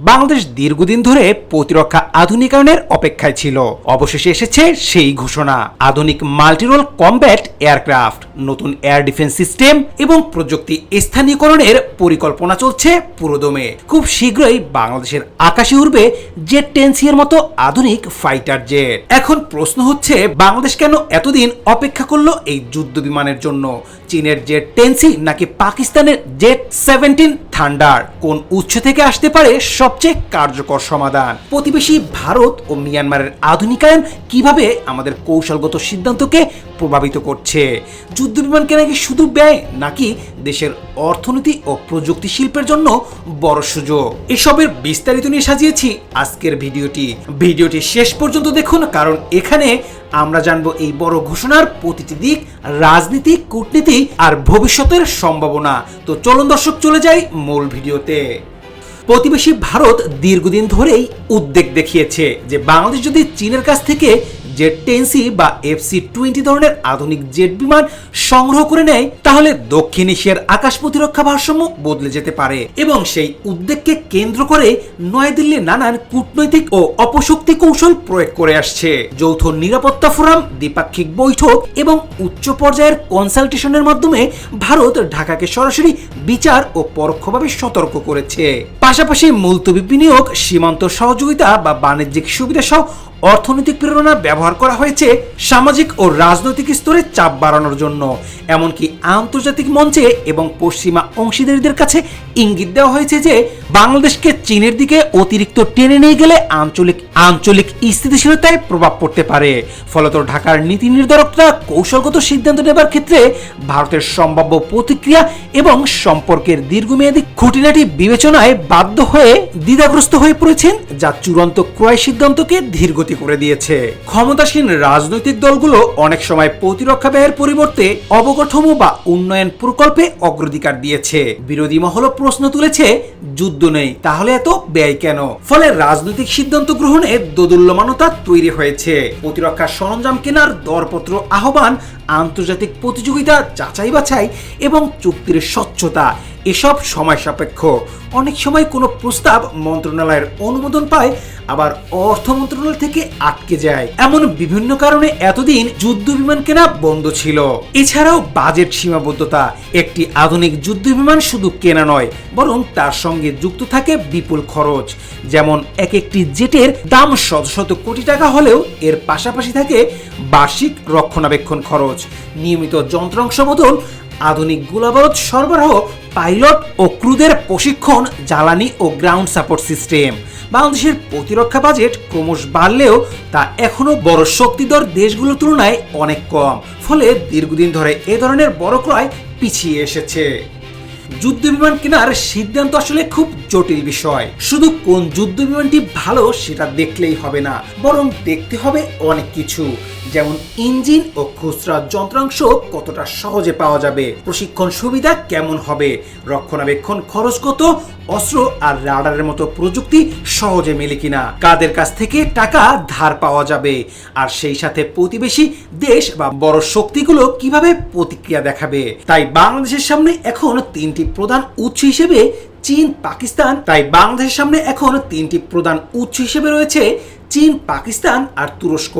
বাংলাদেশ দীর্ঘদিন ধরে প্রতিরক্ষা আধুনিকায়নের অপেক্ষায় ছিল। অবশেষে এসেছে সেই ঘোষণা। আধুনিক মাল্টিরোল কমব্যাট এয়ারক্রাফট, নতুন এয়ার ডিফেন্স সিস্টেম এবং প্রযুক্তি স্থানীয়করণের পরিকল্পনা চলছে পুরোদমে। খুব শীঘ্রই বাংলাদেশের আকাশে উড়বে জেট টেন্সি এর মতো আধুনিক ফাইটার জেট। এখন প্রশ্ন হচ্ছে, বাংলাদেশ কেন এতদিন অপেক্ষা করল এই যুদ্ধ বিমানের জন্য? চীনের জেট টেন্সি নাকি পাকিস্তানের জেট সেভেন্টিন থান্ডার। কোন উৎস থেকে আসতে পারে সবচেয়ে কার্যকর সমাধান? প্রতিবেশী ভারত ও মিয়ানমারের আধুনিকায়ন কীভাবে আমাদের কৌশলগত সিদ্ধান্তকে প্রভাবিত করছে। যুদ্ধ বিমানকে নাকি শুধু ব্যয়, নাকি দেশের অর্থনীতি ও প্রযুক্তি শিল্পের জন্য বড় সুযোগ? এসবের বিস্তারিত নিয়ে সাজিয়েছি আজকের ভিডিওটি। ভিডিওটি শেষ পর্যন্ত দেখুন, কারণ এখানে আমরা জানব এই বড় ঘোষণার প্রতিটি দিক, রাজনীতি, কূটনীতি আর ভবিষ্যতের সম্ভাবনা। তো চলুন দর্শক, চলে যাই মূল ভিডিওতে। প্রতিবেশী ভারত দীর্ঘদিন ধরেই উদ্বেগ দেখিয়েছে যে বাংলাদেশ যদি চীনের কাছ থেকে জেট টেন্সি বা এফসি টোয়েন্টি ধরনের আধুনিক জেট বিমান সংগ্রহ করে নেয়, তাহলে দক্ষিণ এশিয়ার আকাশ প্রতিরক্ষা ভারসাম্য বদলে যেতে পারে এবং সেই উদ্বেগকে কেন্দ্র করে নয়াদিল্লি নানান কূটনৈতিক ও অপশক্তি কৌশল প্রয়োগ করে আসছে। যৌথ নিরাপত্তা ফোরাম, দ্বিপাক্ষিক বৈঠক এবং উচ্চ পর্যায়ের কনসালটেশনের মাধ্যমে ভারত ঢাকাকে সরাসরি বিচার ও পরোক্ষভাবে সতর্ক করেছে। পাশাপাশি মুলতবি বিনিয়োগ সীমান্ত সহযোগিতা বা বাণিজ্যিক সুবিধা সহ অর্থনৈতিক প্রেরণা ব্যবহার করা হয়েছে সামাজিক ও রাজনৈতিক স্তরে চাপ বাড়ানোর জন্য। এমনকি আন্তর্জাতিক মঞ্চে এবং পশ্চিমা অংশীদারীদের কাছে ইঙ্গিত দেওয়া হয়েছে যে, বাংলাদেশকে চীনের দিকে অতিরিক্ত টেনে নিয়ে গেলে আঞ্চলিক আঞ্চলিক স্থিতিশীলতায় প্রভাব পড়তে পারে। ফলত ঢাকার নীতি নির্ধারকরা কৌশলগত সিদ্ধান্ত নেবার ক্ষেত্রে ভারতের সম্ভাব্য প্রতিক্রিয়া এবং সম্পর্কের দীর্ঘমেয়াদী খুঁটিনাটি বিবেচনায় বাধ্য হয়ে দ্বিধাগ্রস্ত হয়ে পড়েছেন যা চূড়ান্ত ক্রয় সিদ্ধান্তকে ধীরগতি করে দিয়েছে। ক্ষমতাসীন রাজনৈতিক দলগুলো অনেক সময় প্রতিরক্ষা ব্যয়ের পরিবর্তে অবকাঠামো বা উন্নয়ন প্রকল্পে অগ্রাধিকার দিয়েছে। বিরোধী মহল প্রশ্ন তুলেছে, যুদ্ধ নেই, তাহলে এত ব্যয় কেন? ফলে রাজনৈতিক সিদ্ধান্ত গ্রহণে দোদুল্যমানতা তৈরি হয়েছে। প্রতিরক্ষা সরঞ্জাম কেনার দরপত্র আহ্বান, আন্তর্জাতিক প্রতিযোগিতা যাচাই বাছাই এবং চুক্তির স্বচ্ছতা। এসব সময় সাপেক্ষ। অনেক সময় কোনো প্রস্তাব মন্ত্রণালয়ের অনুমোদন পায়, আবার অর্থ মন্ত্রণালয় থেকে আটকে যায়। এমন বিভিন্ন কারণে এতদিন যুদ্ধ বিমান কেনা বন্ধ ছিল। এছাড়াও বাজেট সীমাবদ্ধতা। একটি আধুনিক যুদ্ধ বিমান শুধু কেনা নয়, বরং তার সঙ্গে যুক্ত থাকে বিপুল খরচ। যেমন এক একটি জেটের দাম শত শত কোটি টাকা হলেও এর পাশাপাশি থাকে বার্ষিক রক্ষণাবেক্ষণ খরচ। নিয়মিত যন্ত্রাংশ বদল, আধুনিক গোলাবারুদ সরবরাহ পাইলট ও ক্রুদের প্রশিক্ষণ, জ্বালানি ও গ্রাউন্ড সাপোর্ট সিস্টেম বাংলাদেশের প্রতিরক্ষা বাজেট ক্রমশ বাড়লেও তা এখনও বড় শক্তিধর দেশগুলোর তুলনায় অনেক কম। ফলে দীর্ঘদিন ধরে এ ধরনের বড় ক্রয় পিছিয়ে এসেছে। যুদ্ধ বিমান কেনার সিদ্ধান্ত আসলে খুব জটিল বিষয়। শুধু কোন যুদ্ধ বিমানটি ভালো সেটা দেখলেই হবে না, বরং দেখতে হবে অনেক কিছু। যেমন ইঞ্জিন ও খুচরা যন্ত্রাংশ কতটা সহজে পাওয়া যাবে, প্রশিক্ষণ সুবিধা কেমন হবে, রক্ষণাবেক্ষণ খরচ কত, অস্ত্র আর রাডারের মতো প্রযুক্তি সহজে মেলে কিনা, কাদের কাছ থেকে টাকা ধার পাওয়া যাবে, আর সেই সাথে প্রতিবেশী দেশ বা বড় শক্তিগুলো কীভাবে প্রতিক্রিয়া দেখাবে। তাই বাংলাদেশের সামনে এখন তিনটি প্রধান উৎস হিসেবে চীন, পাকিস্তান। তাই বাংলাদেশের সামনে এখন তিনটি প্রধান উৎস হিসেবে রয়েছে চীন, পাকিস্তান আর তুরস্ক।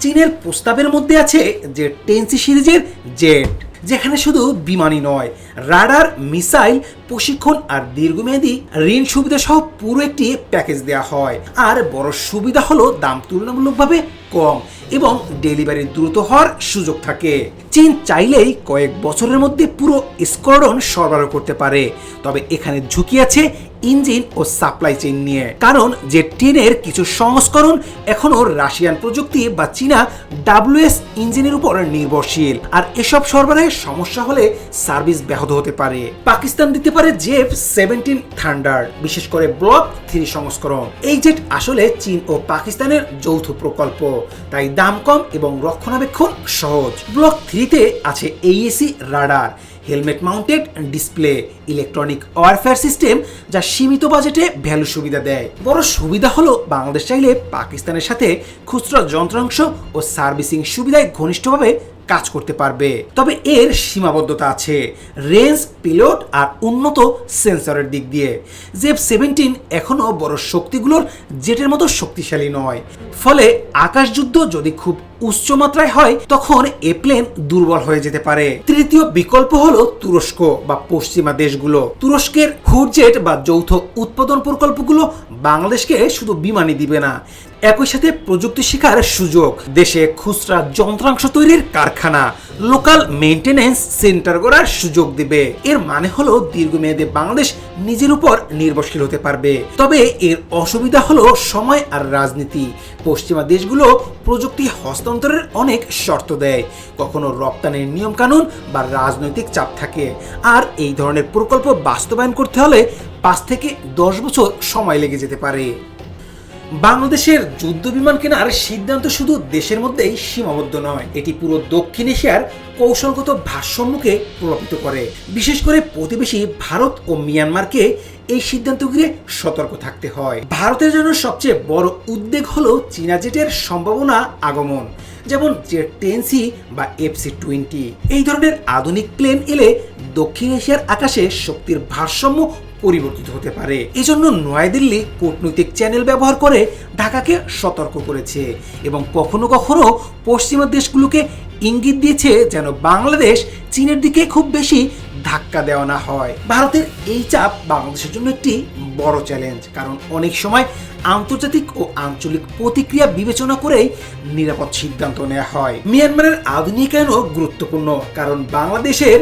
চীনের প্রস্তাবের মধ্যে আছে যে টেন্সি সিরিজের জেট। যেখানে শুধু বিমানই নয়, রাডার, মিসাইল, প্রশিক্ষণ আর দীর্ঘমেয়াদী ঋণ সুবিধা সহ পুরো একটি প্যাকেজ দেওয়া হয়। আর বড় সুবিধা হলো দাম তুলনামূলকভাবে কম এবং ডেলিভারি দ্রুত হওয়ার সুযোগ থাকে। চীন চাইলেই কয়েক বছরের মধ্যে পুরো স্কোয়াডন সরবরাহ করতে পারে, তবে এখানে ঝুঁকি আছে ইঞ্জিন ও সাপ্লাই চেইন নিয়ে। কারণ যে ট্রেনের কিছু সংস্করণ এখনও রাশিয়ান প্রযুক্তি বা চীনা ডাব্লিউএস ইঞ্জিনের উপর নির্ভরশীল। আর এসব সরবরাহের সমস্যা হলে সার্ভিস ব্যাহত হতে পারে। পাকিস্তান দিতে পারে জেফ সেভেন্টিন থান্ডার, বিশেষ করে ব্লক থ্রি সংস্করণ। এই জেট আসলে চীন ও পাকিস্তানের যৌথ প্রকল্প। তাই দাম কম এবং রক্ষণাবেক্ষণ সহজ। ব্লক থ্রিতে আছে AESA radar. Helmet mounted, display electronic warfare system যা সীমিত বাজেটে ভ্যালু সুবিধা দেয়। বড় সুবিধা হলো বাংলাদেশ চাইলে পাকিস্তানের সাথে খুচরা যন্ত্রাংশ ও সার্ভিসিং সুবিধায় ঘনিষ্ঠভাবে কাজ করতে পারবে। তবে এর সীমাবদ্ধতা আছে রেঞ্জ পিলোট আর উন্নত সেন্সরের দিক দিয়ে। জেফ সেভেন্টিন এখনও বড় শক্তিগুলোর জেটের মতো শক্তিশালী নয়। ফলে আকাশযুদ্ধ যদি খুব উচ্চ মাত্রায় হয়, তখন এ প্লেন দুর্বল হয়ে যেতে পারে। তৃতীয় বিকল্প হলো তুরস্ক বা পশ্চিমা দেশগুলো। তুরস্কের হুরজেট বা যৌথ উৎপাদন প্রকল্পগুলো বাংলাদেশকে শুধু বিমানই দিবে না। একই সাথে প্রযুক্তি শেখার সুযোগ। দেশে খুচরা যন্ত্রাংশ তৈরির কারখানা লোকাল মেইনটেনেন্স সেন্টার গড়ার সুযোগ দিবে। এর মানে হলো দীর্ঘমেয়াদে বাংলাদেশ নিজের উপর নির্ভরশীল হতে পারবে। তবে এর অসুবিধা হলো সময় আর রাজনীতি। পশ্চিমা দেশগুলো প্রযুক্তি হস্তান্তরের অনেক শর্ত দেয়। কখনো রপ্তানির নিয়মকানুন বা রাজনৈতিক চাপ থাকে। আর এই ধরনের প্রকল্প বাস্তবায়ন করতে হলে পাঁচ থেকে দশ বছর সময় লেগে যেতে পারে। বাংলাদেশের যুদ্ধ বিমান কেনার সিদ্ধান্ত শুধু দেশের মধ্যেই সীমাবদ্ধ নয়, এটি পুরো দক্ষিণ এশিয়ার কৌশলগত ভারসাম্যকে প্রভাবিত করে। বিশেষ করে প্রতিবেশী ভারত ও মিয়ানমারকে এই সিদ্ধান্ত ঘিরে সতর্ক থাকতে হয়। ভারতের জন্য সবচেয়ে বড় উদ্বেগ হলো চীনা জেটের সম্ভাবনা আগমন, যেমন জেট টেন সি বা এফসি টোয়েন্টি। এই ধরনের আধুনিক প্লেন এলে দক্ষিণ এশিয়ার আকাশে শক্তির ভারসাম্য পরিবর্তিত হতে পারে। এজন্য নয়াদিল্লি কূটনৈতিক চ্যানেল ব্যবহার করে ঢাকাকে সতর্ক করেছে এবং কখনো কখনো পশ্চিমা দেশগুলোকে ইঙ্গিত দিয়েছে যেন বাংলাদেশ চীনের দিকে খুব বেশি ধাক্কা দেওয়া না হয়। ভারতের এই চাপ বাংলাদেশের জন্য একটি বড় চ্যালেঞ্জ কারণ অনেক সময় আন্তর্জাতিক ও আঞ্চলিক প্রতিক্রিয়া বিবেচনা করেই নিরাপদ সিদ্ধান্ত নেওয়া হয়। মিয়ানমারের আধুনিকায়নও গুরুত্বপূর্ণ, কারণ বাংলাদেশের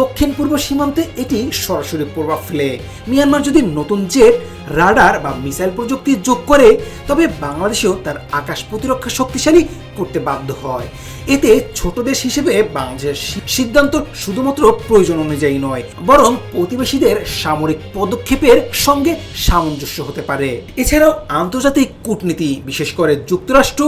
দক্ষিণ পূর্ব সীমান্তে এটি সরাসরি প্রভাব ফেলে। মিয়ানমার যদি নতুন জেট, রাডার বা মিসাইল প্রযুক্তি যোগ করে, তবে বাংলাদেশেও তার আকাশ প্রতিরক্ষা শক্তিশালী করতে বাধ্য হয়। এতে ছোট দেশ হিসেবে বাংলাদেশের সিদ্ধান্ত শুধুমাত্র প্রয়োজন অনুযায়ী নয়, বরং প্রতিবেশীদের সামরিক পদক্ষেপের সঙ্গে সামঞ্জস্য হতে পারে। এছাড়াও আন্তর্জাতিক কূটনীতি, বিশেষ করে যুক্তরাষ্ট্র,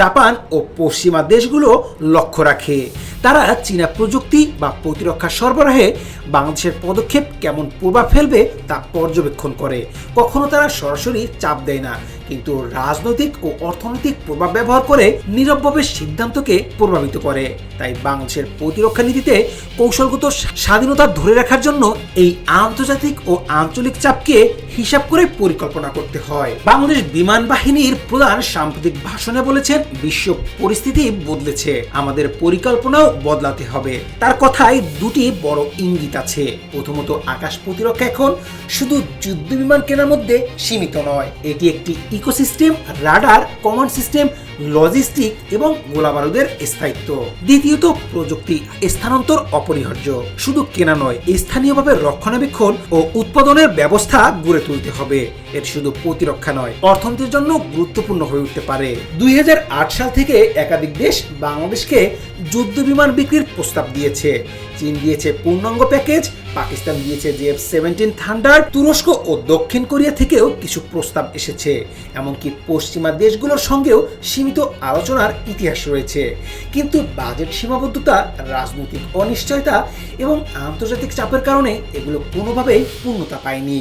জাপান ও পশ্চিমা দেশগুলো লক্ষ্য রাখে। তারা চীনা প্রযুক্তি বা প্রতিরক্ষা সরবরাহে বাংলাদেশের পদক্ষেপ কেমন প্রভাব ফেলবে তা পর্যবেক্ষণ করে। কখনো তারা সরাসরি চাপ দেয় না, কিন্তু রাজনৈতিক ও অর্থনৈতিক প্রভাব ব্যবহার করে নীরবভাবে সিদ্ধান্তকে প্রভাবিত করে। তাই বাংলাদেশের প্রতিরক্ষা নীতিতে কৌশলগত স্বাধীনতা ধরে রাখার জন্য এই আন্তর্জাতিক ও আঞ্চলিক চাপকে হিসাব করে পরিকল্পনা করতে হয়। বাংলাদেশ বিমান বাহিনীর প্রধান সাম্প্রতিক ভাষণে বলেছেন, বিশ্ব পরিস্থিতি বদলেছে, আমাদের পরিকল্পনাও বদলাতে হবে। তার কথায় দুটি বড় ইঙ্গিত আছে। প্রথমত, আকাশ প্রতিরক্ষা এখন শুধু যুদ্ধ বিমান কেনার মধ্যে সীমিত নয়, এটি একটি ecosystem, radar, command system, logistic এবং গোলাবারুদের স্থায়িত্ব। দ্বিতীয়ত, প্রযুক্তি, স্থানান্তর অপরিহার্য। শুধু কেনা নয়, স্থানীয়ভাবে রক্ষণাবেক্ষণ ও উৎপাদনের ব্যবস্থা গড়ে তুলতে হবে। এর শুধু প্রতিরক্ষা নয়, অর্থনীতির জন্য গুরুত্বপূর্ণ হয়ে উঠতে পারে। দুই হাজার আট সাল থেকে একাধিক দেশ বাংলাদেশকে যুদ্ধ বিমান বিক্রির প্রস্তাব দিয়েছে। চীন দিয়েছে পূর্ণাঙ্গ প্যাকেজ পাকিস্তান দিয়েছে জেএফ সেভেন্টিন থান্ডার তুরস্ক ও দক্ষিণ কোরিয়া থেকেও কিছু প্রস্তাব এসেছে। এমনকি পশ্চিমা দেশগুলোর সঙ্গেও সীমিত আলোচনার ইতিহাস রয়েছে। কিন্তু বাজেট সীমাবদ্ধতা, রাজনৈতিক অনিশ্চয়তা এবং আন্তর্জাতিক চাপের কারণে এগুলো কোনোভাবেই পূর্ণতা পায়নি।